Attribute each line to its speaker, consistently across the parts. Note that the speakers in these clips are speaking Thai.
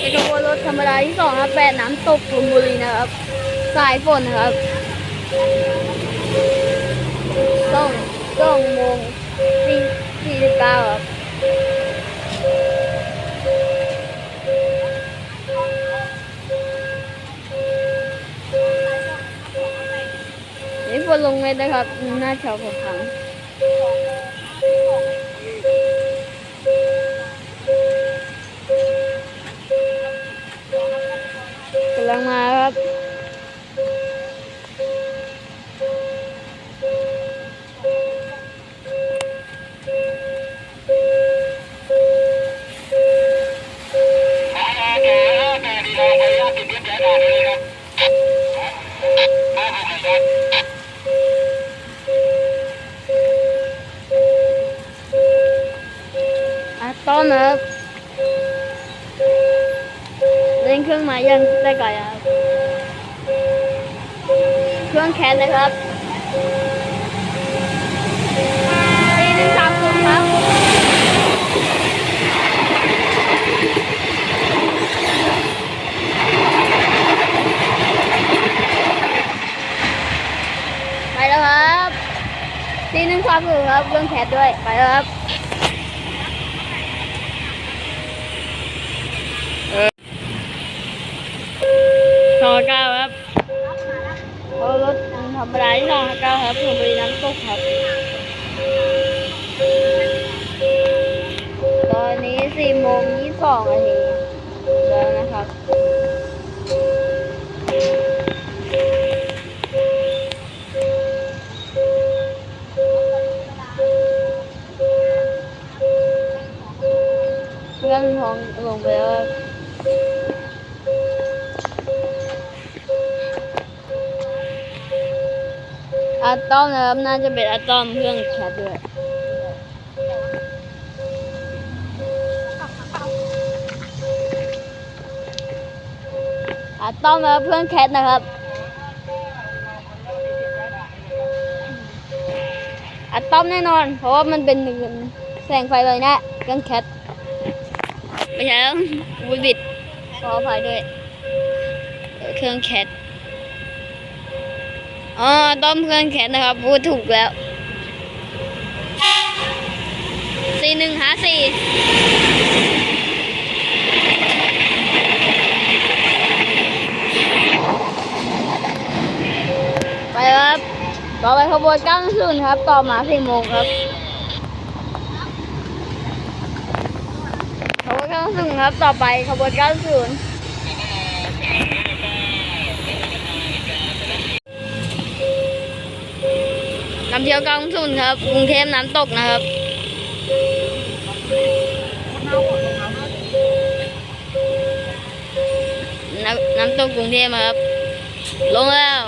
Speaker 1: เป็นขบวนรถธรรมดาที่สองครับแปดน้ำตกชลบุรีนะครับ สายฝนนะครับต้องต้องโมงสี่สี่สิบเก้าครับนี่ฝนลงเม็ดนะครับ หน้าเชาของพัง ต้นะครับเล่นเครื่องหมายยังได้ก่อนครับเครื่องแคสนะครับสี่หนึ่งสามศูนย์ครับไปแล้วครับสี่หนึ่งสามศูนย์ครับเครื่องแคสด้วยไปแล้วครับ ผมไปน้ำตกครับ ตอนนี้สี่โมงยี่สองนาทีแล้วนะครับเพื่อนท้องลงไปแล้ว อะตอมนะครับน่าจะเป็นอะตอมเครื่องแคทด้วยอะตอมนะครับเครื่องแคทนะครับอะตอมแน่นอน เพราะว่ามันเป็นหนึ่งแสงไฟเลยนะเครื่องแคทไม่ใช่แล้ววุ้ยบิดขออภัยด้วยเครื่องแคท อ๋อต้มเครื่องแขนนะครับ พูดถูกแล้วสี่หนึ่งหาสี่ไปครับ ต่อไปขบวนก้าศูนย์ครับ ต่อมาสี่โมงครับขบวนก้าศูนย์ครับ ต่อไปขบวนก้าศูนย์ำเที่ยวกลางสุนครับกรุงเทพน้ำตกนะครับน้ำน้ำตกกรุงเทพครับ ลงแล้ว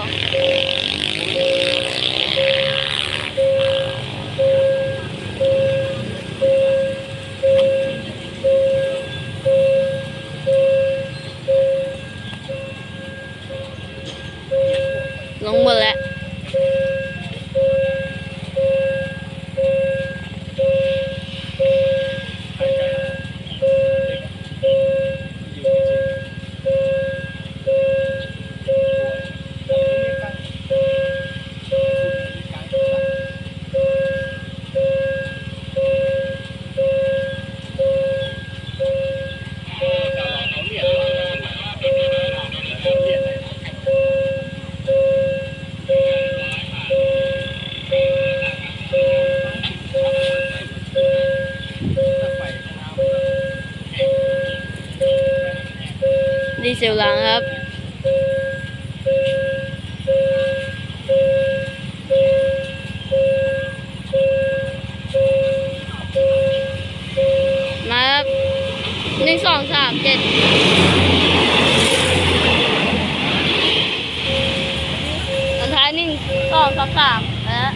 Speaker 1: ลงหมดแล้ว เซลลังครับ มาครับหนึ่งสองสามเจ็ดสุดท้ายหนึ่งสองสามสามนะ